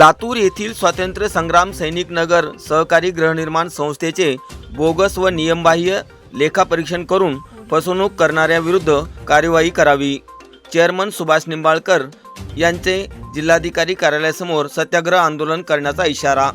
लातूर येथील स्वातंत्र्य संग्राम सैनिक नगर सहकारी गृहनिर्माण संस्थेचे बोगस व नियमबाह्य लेखापरीक्षण करून फसवणूक करणाऱ्याविरुद्ध कार्यवाही करावी. चेअरमन सुभाष निंबाळकर यांचे जिल्हाधिकारी कार्यालयासमोर सत्याग्रह आंदोलन करण्याचा इशारा.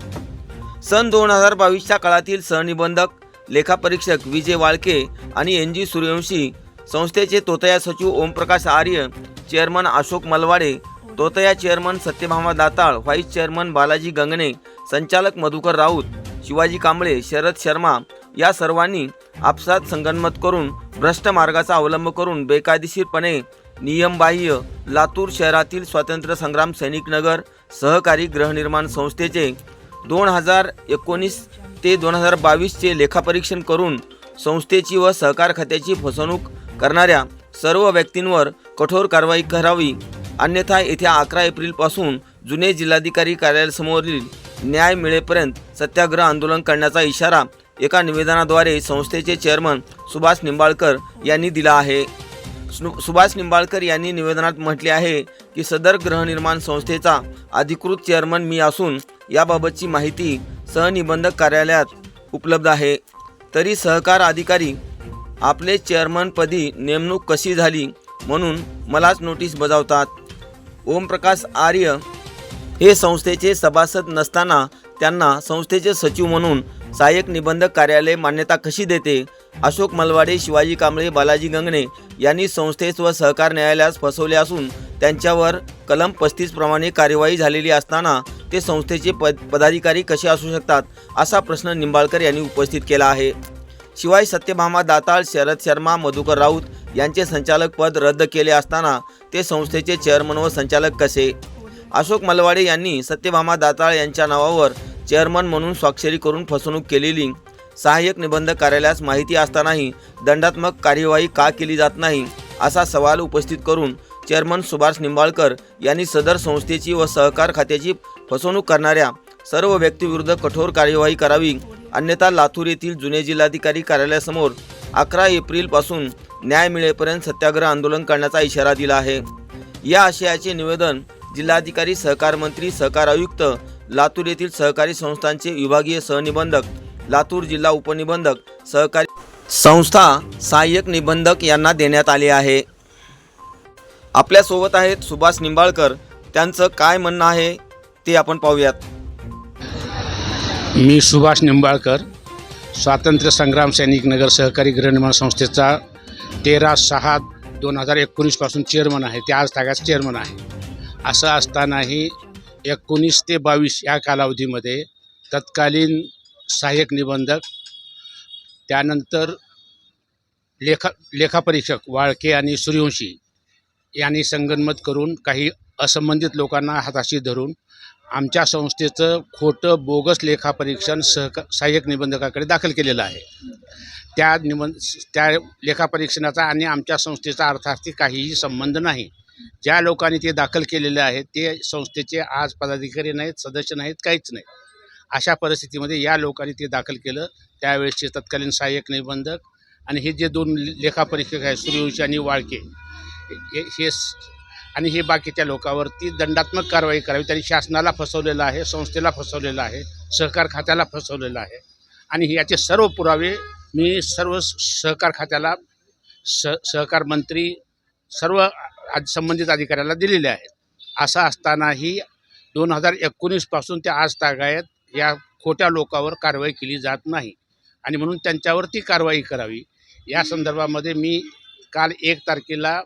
सन दोन हजार बावीसच्या काळातील सहनिबंधक लेखापरीक्षक विजय वाळके आणि एन जी सूर्यवंशी संस्थेचे तोतया सचिव Omprakash Arya chairman Ashok Malwade तोतया chairman Satyabhama Datal vice chairman Balaji Gangane संचालक मधुकर राऊत शिवाजी कांबळे शरद शर्मा या सर्वांनी आपसात संगनमत करून भ्रष्ट मार्गाचा अवलंब करून बेकायदेशीरपणे नियमबाह्य लातूर शहरातील स्वातंत्र्य संग्राम सैनिक नगर सहकारी गृहनिर्माण संस्थेचे दोन हजार एकोणीस ते दोन हजार बावीसचे लेखापरीक्षण करून संस्थेची व सहकार खात्याची फसवणूक करणाऱ्या सर्व व्यक्तींवर कठोर कारवाई करावी. अन्यथा येत्या अकरा एप्रिलपासून जुने जिल्हाधिकारी कार्यालयासमोरील न्याय मिळेपर्यंत सत्याग्रह आंदोलन करण्याचा इशारा एका निवेदनाद्वारे संस्थेचे चेअरमन सुभाष निंबाळकर यांनी दिला आहे. सु- सुभाष निंबाळकर यांनी निवेदनात म्हटले आहे की सदर गृहनिर्माण संस्थेचा अधिकृत चेअरमन मी असून याबाबतची माहिती सहनिबंधक कार्यालयात उपलब्ध आहे. तरी सहकार अधिकारी आपले चेअरमनपदी नेमणूक कशी झाली म्हणून मलाच नोटीस बजावतात. ओमप्रकाश आर्य हे संस्थेचे सभासद नसताना त्यांना संस्थेचे सचिव म्हणून सहाय्यक निबंधक कार्यालय मान्यता कशी देते? अशोक मलवाडे शिवाजी कांबळे बालाजी गंगणे यांनी संस्थेस व सहकार न्यायालयास फसवले असून त्यांच्यावर कलम पस्तीस प्रमाणे कार्यवाही झालेली असताना ते संस्थेचे पद पदाधिकारी कसे असू शकतात? असा प्रश्न निंबाळकर यांनी उपस्थित केला आहे. शिवाय सत्यभामा दाताळ शरद शर्मा मधुकर राऊत यांचे संचालक पद रद्द केले असताना ते संस्थेचे चेअरमन व संचालक कसे? अशोक मलवाडे यांनी सत्यभामा दाताळ यांच्या नावावर चेअरमन म्हणून स्वाक्षरी करून फसवणूक केलेली. सहाय्यक निबंधक कार्यालयास माहिती असतानाही दंडात्मक कार्यवाही का केली जात नाही असा सवाल उपस्थित करून चेअरमन सुभाष निंबाळकर यांनी सदर संस्थेची व सहकार खात्याची फसवणूक करणाऱ्या सर्व व्यक्तीविरुद्ध कठोर कार्यवाही करावी. अन्यथा लातूर येथील जुने जिल्हाधिकारी कार्यालयासमोर अकरा एप्रिलपासून न्याय मिळेपर्यंत सत्याग्रह आंदोलन करण्याचा इशारा दिला आहे. या आशयाचे निवेदन जिल्हाधिकारी सहकार मंत्री सहकार आयुक्त लातूर येथील सहकारी संस्थांचे विभागीय सहनिबंधक लातूर जिल्हा उपनिबंधक सहकारी संस्था सहाय्यक निबंधक यांना देण्यात आले आहे. आपल्यासोबत आहेत सुभाष निंबाळकर. त्यांचं काय म्हणणं आहे ते आपण पाहूयात. मी सुभाष निंबाळकर स्वातंत्र्य संग्राम सैनिक नगर सहकारी गृहनिर्माण संस्थेचा तेरा सहा दोन हजार एकोणीसपासून चेअरमन आहे. ते आज तागाच चेअरमन आहे. असं असतानाही एकोणीस ते बावीस या कालावधीमध्ये तत्कालीन सहाय्यक निबंधक त्यानंतर लेखा लेखापरीक्षक वाळके आणि सूर्यवंशी यांनी संगनमत करून काही असंबंधित लोकांना हाताशी धरून आमच्या संस्थेचं खोटं बोगस लेखापरीक्षण सहका सहाय्यक निबंधकाकडे दाखल केलेलं आहे. त्या निबंध त्या लेखापरीक्षणाचा आणि आमच्या संस्थेचा अर्थार्थी काहीही संबंध नाही. ज्या लोकांनी ते दाखल केलेले आहे ते संस्थेचे आज पदाधिकारी नाहीत सदस्य नाहीत काहीच नाही. अशा परिस्थितीमध्ये या लोकांनी ते दाखल केलं. त्यावेळेसचे तत्कालीन सहाय्यक निबंधक आणि हे जे दोन लेखापरीक्षक आहेत सूर्यवंशी आणि वाळके हे हे आणि हे बाकीच्या लोकांवरती दंडात्मक कारवाई करावी. त्यांनी शासनाला फसवलेलं आहे संस्थेला फसवलेलं आहे सहकार खात्याला फसवलेलं आहे. आणि याचे सर्व पुरावे मी सर्व सहकार खात्याला स सहकार मंत्री सर्व संबंधित अधिकाऱ्याला दिलेले आहेत. असं असतानाही दोन हजार एकोणीसपासून ते आज तागायत या खोट्या लोकावर कारवाई केली जात नाही. आणि म्हणून त्यांच्यावरती कारवाई करावी. या संदर्भामध्ये मी काल एक तारखेला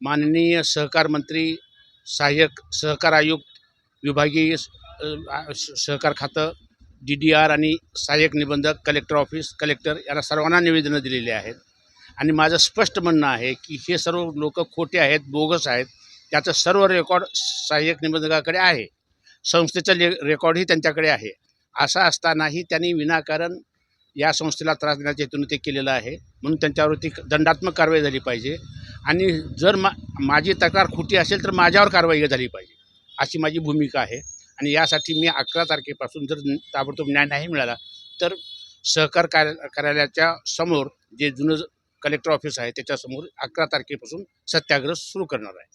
माननीय सहकार मंत्री सहाय्यक सहकार आयुक्त विभागीय सहकार खातं डी डी आर आणि सहाय्यक निबंधक कलेक्टर ऑफिस कलेक्टर यांना सर्वांना निवेदनं दिलेली आहेत. आणि माझं स्पष्ट म्हणणं आहे की हे सर्व लोक खोटे आहेत बोगस आहेत त्याचं सर्व रेकॉर्ड सहाय्यक निबंधकाकडे आहे. संस्थेचं ले रेकॉर्डही त्यांच्याकडे आहे. असं असतानाही त्यांनी विनाकारण या संस्थेला त्रास देण्याच्या हेतून ते केलेलं आहे. म्हणून त्यांच्यावरती दंडात्मक कारवाई झाली पाहिजे. आणि जर मा माझी तक्रार खोटी असेल तर माझ्यावर कारवाई झाली पाहिजे. अशी माझी भूमिका आहे. आणि यासाठी मी अकरा तारखेपासून जर ताबडतोब न्याय नाही मिळाला तर सहकार कार्य कार्यालयाच्या समोर जे जुनं कलेक्टर ऑफिस आहे त्याच्यासमोर अकरा तारखेपासून सत्याग्रह सुरू करणार आहे.